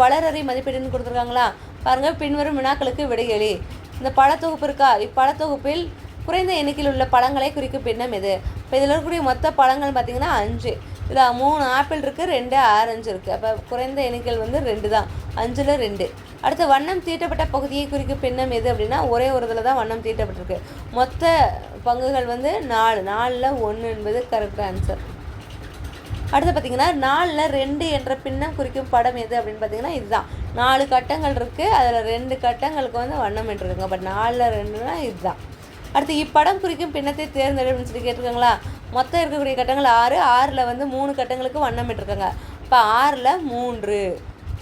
வளரறி மதிப்பீடுன்னு கொடுத்துருக்காங்களா? பாருங்க பின்வரும் வினாக்களுக்கு விடையளி இந்த பழத்தொகுப்பு இருக்கா? இப்பழத்தொகுப்பில் குறைந்த எண்ணிக்கையில் உள்ள பழங்களை குறிக்கும் பின்னம் எது? இப்போ இதில் இருக்கக்கூடிய மொத்த பழங்கள் பார்த்தீங்கன்னா அஞ்சு. இதில் மூணு ஆப்பிள் இருக்குது ரெண்டு ஆரஞ்சு இருக்குது அப்போ குறைந்த எண்ணிக்கையில் வந்து ரெண்டு தான். அஞ்சில் ரெண்டு. அடுத்து வண்ணம் தீட்டப்பட்ட பகுதியை குறிக்கும் பின்னம் எது அப்படின்னா ஒரே ஒரு இதில் தான் வண்ணம் தீட்டப்பட்டிருக்கு. மொத்த பங்குகள் வந்து நாலு. நாலில் ஒன்று என்பது கரெக்ட் ஆன்சர் அடுத்து பார்த்தீங்கன்னா நாலில் ரெண்டு என்ற பின்னம் குறிக்கும் படம் எது அப்படின்னு பார்த்தீங்கன்னா இதுதான். நாலு கட்டங்கள் இருக்குது அதில் ரெண்டு கட்டங்களுக்கு வந்து வண்ணம் இட்டுருக்குங்க பட் நாலில் ரெண்டுனா இதுதான். அடுத்து இப்படம் குறிக்கும் பின்னத்தை தேர்ந்தெடு அப்படின்னு சொல்லி கேட்டிருக்காங்களா? மொத்தம் இருக்கக்கூடிய கட்டங்கள் ஆறு. ஆறில் வந்து மூணு கட்டங்களுக்கு வண்ணம் இட்டிருக்காங்க இப்போ ஆறில் மூன்று.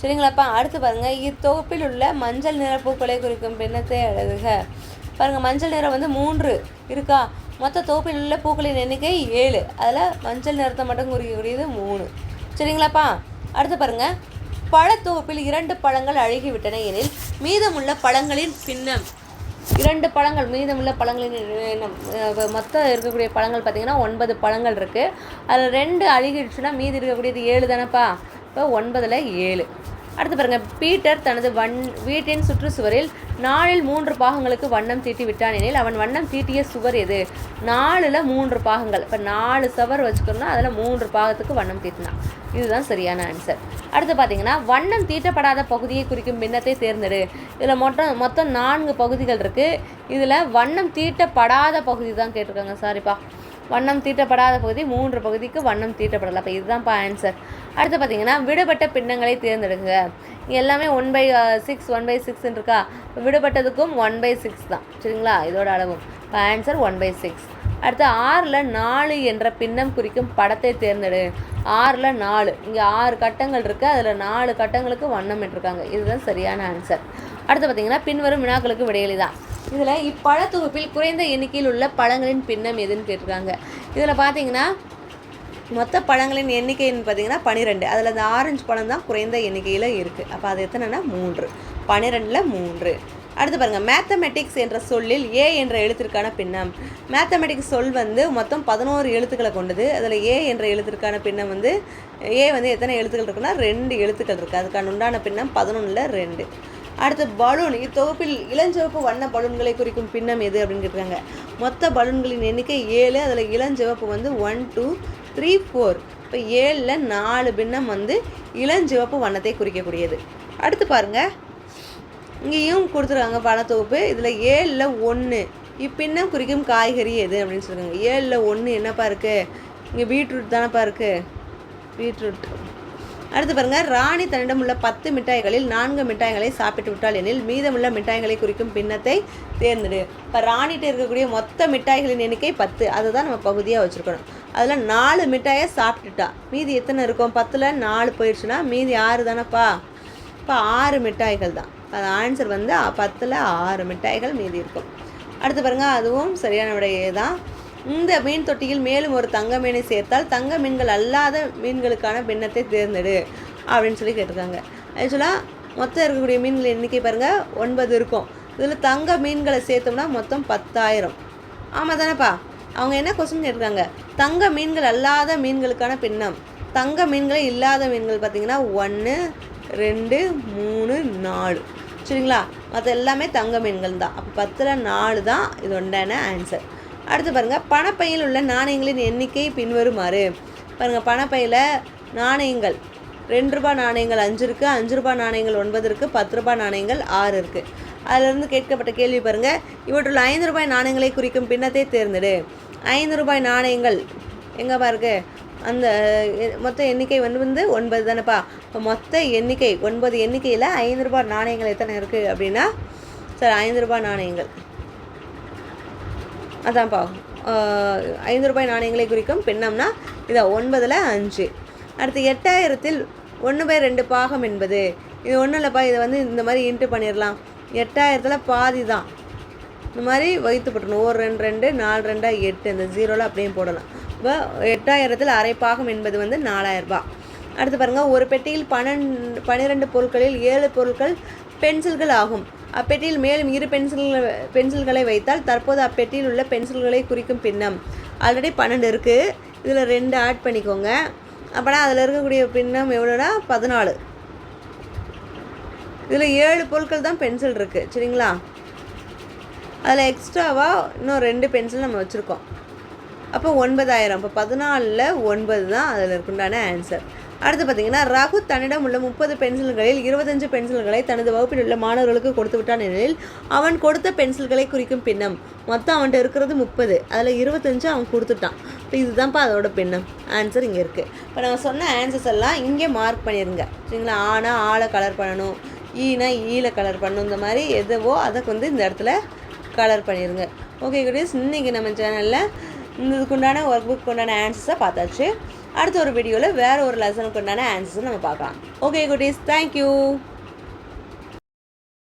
சரிங்களாப்பா அடுத்து பாருங்கள் இத்தொகுப்பில் உள்ள மஞ்சள் நிற பூக்களை குறிக்கும் பின்னத்தை எழுதுக. பாருங்கள் மஞ்சள் நிறம் வந்து மூன்று இருக்கா? மொத்த தோப்பில் உள்ள பூக்களின் எண்ணிக்கை ஏழு. அதில் மஞ்சள் நிறத்தை மட்டும் குறிக்கக்கூடியது மூணு. சரிங்களாப்பா? அடுத்து பாருங்கள் பழத்தொகுப்பில் இரண்டு பழங்கள் அழுகிவிட்டன எனில் மீதமுள்ள பழங்களின் பின்னம். இரண்டு பழங்கள் மீதமுள்ள பழங்களின் மொத்தம் இருக்கக்கூடிய பழங்கள் பார்த்தீங்கன்னா ஒன்பது பழங்கள் இருக்குது அதில் ரெண்டு அழுகிடுச்சுன்னா மீதி இருக்கக்கூடியது ஏழு தானேப்பா? இப்போ ஒன்பதில் ஏழு. அடுத்து பாருங்க பீட்டர் தனது வண் வீட்டின் சுற்றுச்சுவரில் நாலில் மூன்று பாகங்களுக்கு வண்ணம் தீட்டி விட்டான் எனில் அவன் வண்ணம் தீட்டிய சுவர் எது? நாலில் மூன்று பாகங்கள். இப்போ நாலு சுவர் வச்சுக்கணும்னா அதில் மூன்று பாகத்துக்கு வண்ணம் தீட்டினான். இதுதான் சரியான ஆன்சர் அடுத்து பார்த்தீங்கன்னா வண்ணம் தீட்டப்படாத பகுதியை குறிக்கும் பின்னத்தை தேர்ந்தெடு. இதில் மொத்தம் மொத்தம் நான்கு பகுதிகள் இருக்குது இதில் வண்ணம் தீட்டப்படாத பகுதி தான் கேட்டிருக்காங்க. சாரிப்பா வண்ணம் தீட்டப்படாத பகுதி மூன்று பகுதிக்கு வண்ணம் தீட்டப்படலை. அப்போ இதுதான்ப்பா ஆன்சர் அடுத்து பார்த்தீங்கன்னா விடுபட்ட பின்னங்களை தேர்ந்தெடுங்க. எல்லாமே one by six one by சிக்ஸ்ன்னு இருக்கா விடுபட்டதுக்கும் ஒன் பை சிக்ஸ் தான். சரிங்களா? இதோட அளவும். இப்போ ஆன்சர் ஒன் பை சிக்ஸ் அடுத்து ஆறில் நாலு என்ற பின்னம் குறிக்கும் படத்தை தேர்ந்தெடு. ஆறில் நாலு. இங்கே ஆறு கட்டங்கள் இருக்குது அதில் நாலு கட்டங்களுக்கு வண்ணம் இட்டிருக்காங்க இதுதான் சரியான ஆன்சர் அடுத்து பார்த்தீங்கன்னா பின்வரும் வினாக்களுக்கு விடையளி தான் இதில் இப்பழத்தொகுப்பில் குறைந்த எண்ணிக்கையில் உள்ள பழங்களின் பின்னம் எதுன்னு கேட்டிருக்காங்க. இதில் பார்த்தீங்கன்னா மொத்த பழங்களின் எண்ணிக்கைன்னு பார்த்தீங்கன்னா பன்னிரெண்டு அதில் அந்த ஆரஞ்சு பழம் தான் குறைந்த எண்ணிக்கையில் இருக்குது அப்போ அது எத்தனைன்னா மூன்று. பன்னிரெண்டில் மூன்று. அடுத்து பாருங்கள் மேத்தமெட்டிக்ஸ் என்ற சொல்லில் ஏ என்ற எழுத்திற்கான பின்னம். மேத்தமெட்டிக்ஸ் சொல் வந்து மொத்தம் பதினோரு எழுத்துக்களை கொண்டது. அதில் ஏ என்ற எழுத்திற்கான பின்னம் வந்து ஏ வந்து எத்தனை எழுத்துக்கள் இருக்குன்னா ரெண்டு எழுத்துக்கள் இருக்குது அதுக்கான உண்டான பின்னம் பதினொன்றில் ரெண்டு. அடுத்து பலூன். இத்தொகுப்பில் இளஞ்சிவப்பு வண்ண பலூன்களை குறிக்கும் பின்னம் எது அப்படின்னு கேட்குறாங்க மொத்த பலூன்களின் எண்ணிக்கை ஏழு அதில் இளஞ்சிவப்பு வந்து ஒன் டூ த்ரீ ஃபோர் இப்போ ஏழில் நாலு பின்னம் வந்து இளஞ்சிவப்பு வண்ணத்தை குறிக்கக்கூடியது. அடுத்து பாருங்கள் இங்கேயும் கொடுத்துருக்காங்க பணத்தொகுப்பு இதில் ஏழில் ஒன்று இப்பின்னம் குறிக்கும் காய்கறி எது அப்படின்னு சொல்லுறாங்க ஏழில் ஒன்று என்னப்பா இருக்குது இங்கே பீட்ரூட் தானப்பா இருக்குது பீட்ரூட் அடுத்து பாருங்க ராணி தன்னிடம் உள்ள பத்து மிட்டாய்களில் நான்கு மிட்டாய்களை சாப்பிட்டு விட்டால் எனில் மீதமுள்ள மிட்டாய்களை குறிக்கும் பின்னத்தை தேர்ந்தெடு. இப்போ ராணிகிட்ட இருக்கக்கூடிய மொத்த மிட்டாய்களின் எண்ணிக்கை பத்து. அதுதான் நம்ம பகுதியாக வச்சுருக்கணும். அதில் நாலு மிட்டாயை சாப்பிட்டுட்டா. மீதி எத்தனை இருக்கும்? பத்தில் நாலு போயிடுச்சுன்னா மீதி ஆறு தானேப்பா? இப்போ ஆறு மிட்டாய்கள் தான். அது ஆன்சர் வந்து பத்தில் ஆறு மிட்டாய்கள் மீதி இருக்கும். அடுத்து பாருங்கள் அதுவும் சரியான விடையே தான். இந்த மீன் தொட்டியில் மேலும் ஒரு தங்க மீனை சேர்த்தால் தங்க மீன்கள் அல்லாத மீன்களுக்கான பின்னத்தை தேர்ந்தெடு அப்படின்னு சொல்லி கேட்டிருக்காங்க. ஆக்சுவலாக மொத்தம் இருக்கக்கூடிய மீன்கள் எண்ணிக்கை பாருங்கள் ஒன்பது இருக்கும். இதில் தங்க மீன்களை சேர்த்தோம்னா மொத்தம் பத்தாயிரம். ஆமாம் தானேப்பா? அவங்க என்ன கொஸ்டின் கேட்டிருக்காங்க? தங்க மீன்கள் அல்லாத மீன்களுக்கான பின்னம். தங்க மீன்களே இல்லாத மீன்கள் பார்த்தீங்கன்னா ஒன்று ரெண்டு மூணு நாலு. சரிங்களா? மற்ற எல்லாமே தங்க மீன்கள் தான். அப்போ பத்தில் நாலு தான் இது உண்டான ஆன்சர் அடுத்து பாருங்கள் பணப்பையில் உள்ள நாணயங்களின் எண்ணிக்கை பின்வருமாறு. பாருங்கள் பணப்பையில் நாணயங்கள் ரெண்டு ரூபாய் நாணயங்கள் அஞ்சு இருக்குது அஞ்சு ரூபாய் நாணயங்கள் ஒன்பது இருக்குது பத்து ரூபாய் நாணயங்கள் ஆறு இருக்குது அதிலிருந்து கேட்கப்பட்ட கேள்வி பாருங்கள் இவற்றுள்ள ஐந்து ரூபாய் நாணயங்களை குறிக்கும் பின்னத்தை தேர்ந்தெடு. ஐந்து ரூபாய் நாணயங்கள் எங்கேப்பா இருக்கு அந்த மொத்த எண்ணிக்கை வந்து வந்து ஒன்பது தானேப்பா. இப்போ மொத்த எண்ணிக்கை ஒன்பது எண்ணிக்கையில் ஐந்து ரூபாய் நாணயங்கள் எத்தனை இருக்குது அப்படின்னா சரி ஐந்து ரூபாய் நாணயங்கள். அதான்ப்பா. ஐந்து ரூபாய் நாணயங்களை குறிக்கும் பின்னம்னா இதை ஒன்பதில் அஞ்சு. அடுத்து எட்டாயிரத்தில் ஒன்று பை ரெண்டு பாகம் என்பது. இது ஒன்றும் இல்லைப்பா இதை வந்து இந்த மாதிரி இன்ட்டு பண்ணிடலாம் எட்டாயிரத்தில் பாதி தான். இந்த மாதிரி வைத்து போட்டணும் ஒரு ரெண்டு ரெண்டு நாலு ரெண்டாக எட்டு இந்த ஜீரோவில் அப்படியே போடலாம். இப்போ எட்டாயிரத்தில் அரை பாகம் என்பது வந்து நாலாயிரரூபா அடுத்து பாருங்கள் ஒரு பெட்டியில் பன்னெண்டு பன்னிரெண்டு பொருட்களில் ஏழு பொருட்கள் பென்சில்கள் ஆகும் அப்பெட்டியில் மேலும் இரு பென்சில்கள் பென்சில்களை வைத்தால் தற்போது அப்பெட்டியில் உள்ள பென்சில்களை குறிக்கும் பின்னம். ஆல்ரெடி பன்னெண்டு இருக்குது இதில் ரெண்டு ஆட் பண்ணிக்கோங்க. அப்போனா அதில் இருக்கக்கூடிய பின்னம் எவ்வளோனா பதினாலு. இதில் ஏழு பொருட்கள் தான் பென்சில் இருக்குது சரிங்களா? அதில் எக்ஸ்ட்ராவாக இன்னும் ரெண்டு பென்சில் நம்ம வச்சுருக்கோம். அப்போ ஒன்பதாயிரம். இப்போ பதினாலில் ஒன்பது தான் அதில் இருக்குண்டான ஆன்சர் அடுத்து பார்த்தீங்கன்னா ரகு தன்னிடம் உள்ள முப்பது பென்சில்களில் இருபத்தஞ்சு பென்சில்களை தனது வகுப்பில் உள்ள மாணவர்களுக்கு கொடுத்து விட்டான் எனில் அவன் கொடுத்த பென்சில்களை குறிக்கும் பின்னம் மொத்தம் அவன்கிட்ட இருக்கிறது முப்பது. அதில் இருபத்தஞ்சு அவன் கொடுத்துட்டான். இப்போ இதுதான்ப்பா அதோட பின்னம். ஆன்சர் இங்கே இருக்குது இப்போ நம்ம சொன்ன ஆன்சர்ஸ் எல்லாம் இங்கே மார்க் பண்ணிடுங்க சரிங்களா? ஆனா ஆளை கலர் பண்ணணும் ஈனா ஈல கலர் பண்ணணும் இந்த மாதிரி எதுவோ அதை வந்து இந்த இடத்துல கலர் பண்ணிடுங்க ஓகே குட்டீஸ் இன்றைக்கி நம்ம சேனலில் இதுக்கு உண்டான ஒர்க் புக் உண்டான ஆன்சர்ஸை பார்த்தாச்சு. அடுத்த ஒரு வீடியோவில் வேறு ஒரு லெசனுக்கு உண்டான ஆன்சர்ஸும் நம்ம பார்க்கலாம். ஓகே குட்டீஸ் தேங்க்யூ